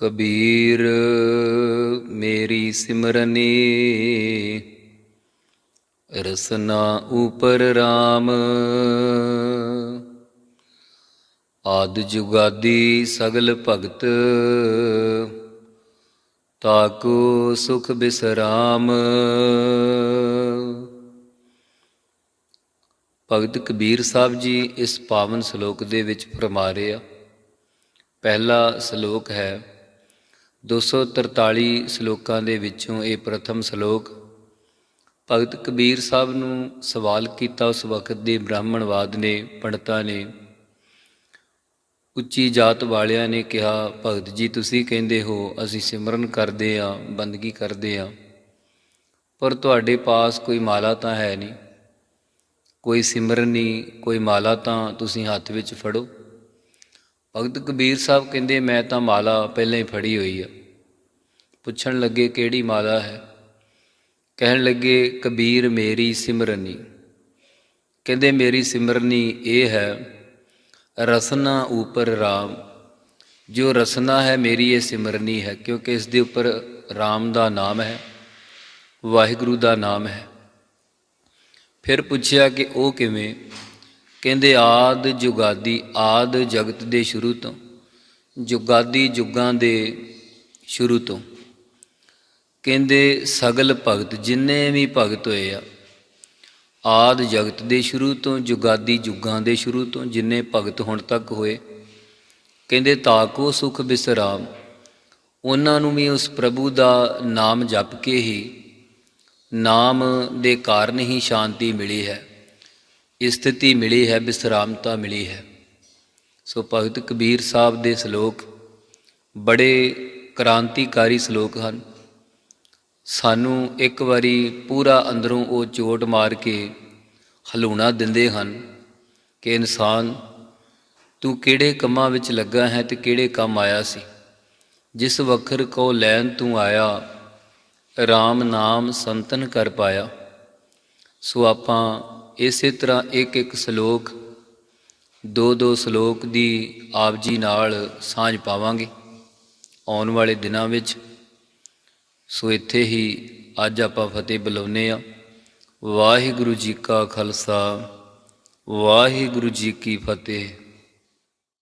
ਕਬੀਰ, ਮੇਰੀ ਸਿਮਰਨੀ। ਰਸਨਾ ਉਪਰ RAM ਆਦ ਜੁਗਾਦੀ ਸਗਲ ਭਗਤ। ਤਾਕੋ ਸੁਖ ਬਿਸਰਾਮ। ਭਗਤ ਕਬੀਰ ਸਾਹਿਬ ਜੀ ਇਸ ਪਾਵਨ ਸ਼ਲੋਕ ਦੇ ਵਿੱਚ ਫਰਮਾ ਰਹੇ ਆ। ਪਹਿਲਾ ਸ਼ਲੋਕ ਹੈ 243 ਸ਼ਲੋਕਾਂ ਦੇ ਵਿੱਚੋਂ ਇਹ ਪ੍ਰਥਮ ਸ਼ਲੋਕ, ਭਗਤ ਕਬੀਰ ਸਾਹਿਬ ਨੂੰ ਸਵਾਲ ਕੀਤਾ ਉਸ ਵਕਤ ਦੇ ਬ੍ਰਾਹਮਣਵਾਦ ਨੇ, ਪੰਡਤਾਂ ਨੇ। ਉੱਚੀ ਜਾਤ ਵਾਲਿਆਂ ਨੇ ਕਿਹਾ, ਭਗਤ ਜੀ ਤੁਸੀਂ ਕਹਿੰਦੇ ਹੋ, ਅਸੀਂ ਸਿਮਰਨ ਕਰਦੇ ਆ ਬੰਦਗੀ ਕਰਦੇ ਆ ਪਰ ਤੁਹਾਡੇ ਪਾਸ ਕੋਈ ਮਾਲਾ ਤਾਂ ਹੈ ਨਹੀਂ। ਕੋਈ ਸਿਮਰਨ ਨਹੀਂ, ਕੋਈ ਮਾਲਾ ਤਾਂ ਤੁਸੀਂ ਹੱਥ ਵਿੱਚ ਫੜੋ। ਭਗਤ ਕਬੀਰ ਸਾਹਿਬ ਕਹਿੰਦੇ, ਮੈਂ ਤਾਂ ਮਾਲਾ ਪਹਿਲਾਂ ਹੀ ਫੜੀ ਹੋਈ ਆ। ਪੁੱਛਣ ਲੱਗੇ, ਕਿਹੜੀ ਮਾਲਾ ਹੈ? ਕਹਿਣ ਲੱਗੇ, ਕਬੀਰ ਮੇਰੀ ਸਿਮਰਨੀ। ਕਹਿੰਦੇ, ਮੇਰੀ ਸਿਮਰਨੀ ਇਹ ਹੈ, ਰਸਨਾ ਉਪਰ RAM ਜੋ ਰਸਨਾ ਹੈ, ਮੇਰੀ ਇਹ ਸਿਮਰਨੀ ਹੈ, ਕਿਉਂਕਿ ਇਸ ਦੇ ਉੱਪਰ RAM ਦਾ ਨਾਮ ਹੈ, ਵਾਹਿਗੁਰੂ ਦਾ ਨਾਮ ਹੈ। ਫਿਰ ਪੁੱਛਿਆ ਕਿ ਉਹ ਕਿਵੇਂ? ਕਹਿੰਦੇ ਆਦ ਜੁਗਾਦੀ, ਆਦ ਜਗਤ ਦੇ ਸ਼ੁਰੂ ਤੋਂ, ਜੁਗਾਦੀ ਜੁਗਾਂ ਦੇ ਸ਼ੁਰੂ ਤੋਂ। ਕਹਿੰਦੇ ਸਗਲ ਭਗਤ ਜਿੰਨੇ ਵੀ ਭਗਤ ਹੋਏ ਆ, ਆਦ ਜਗਤ ਦੇ ਸ਼ੁਰੂ ਤੋਂ, ਜੁਗਾਦੀ ਜੁਗਾਂ ਦੇ ਸ਼ੁਰੂ ਤੋਂ ਜਿੰਨੇ ਭਗਤ ਹੁਣ ਤੱਕ ਹੋਏ, ਕਹਿੰਦੇ ਤਾਕੋ ਸੁਖ ਬਿਸਰਾਮ, ਉਹਨਾਂ ਨੂੰ ਵੀ ਉਸ ਪ੍ਰਭੂ ਦਾ ਨਾਮ ਜਪ ਕੇ ਹੀ ਨਾਮ ਦੇ ਕਾਰਨ ਹੀ ਸ਼ਾਂਤੀ ਮਿਲੀ ਹੈ। ਸਥਿਤੀ ਮਿਲੀ ਹੈ ਵਿਸ਼ਰਾਮਤਾ ਮਿਲੀ ਹੈ। ਸੋ ਭਗਤ ਕਬੀਰ ਸਾਹਿਬ ਦੇ ਸ਼ਲੋਕ ਬੜੇ ਕ੍ਰਾਂਤੀਕਾਰੀ ਸ਼ਲੋਕ ਹਨ। ਸਾਨੂੰ ਇੱਕ ਵਾਰੀ ਪੂਰਾ ਅੰਦਰੋਂ ਉਹ ਚੋਟ ਮਾਰ ਕੇ ਹਲੂਣਾ ਦਿੰਦੇ ਹਨ ਕਿ ਇਨਸਾਨ, ਤੂੰ ਕਿਹੜੇ ਕੰਮਾਂ ਵਿੱਚ ਲੱਗਾ ਹੈ ਤੇ ਕਿਹੜੇ ਕੰਮ ਆਇਆ ਸੀ? ਜਿਸ ਵਖਰ ਕੋ ਲੈਣ ਤੂੰ ਆਇਆ RAM ਨਾਮ ਸੰਤਨ ਕਰ ਪਾਇਆ। ਸੋ ਆਪਾਂ ਇਸੇ ਤਰ੍ਹਾਂ ਇੱਕ ਇੱਕ ਸ਼ਲੋਕ, ਦੋ ਦੋ ਸ਼ਲੋਕ ਦੀ ਆਪ ਜੀ ਨਾਲ ਸਾਂਝ ਪਾਵਾਂਗੇ ਆਉਣ ਵਾਲੇ ਦਿਨਾਂ ਵਿੱਚ। ਸੋ ਇੱਥੇ ਹੀ ਅੱਜ ਆਪਾਂ ਫਤਿਹ ਬੁਲਾਉਨੇ ਆ ਵਾਹਿਗੁਰੂ ਜੀ ਕਾ ਖਾਲਸਾ, ਵਾਹਿਗੁਰੂ ਜੀ ਕੀ ਫਤਿਹ।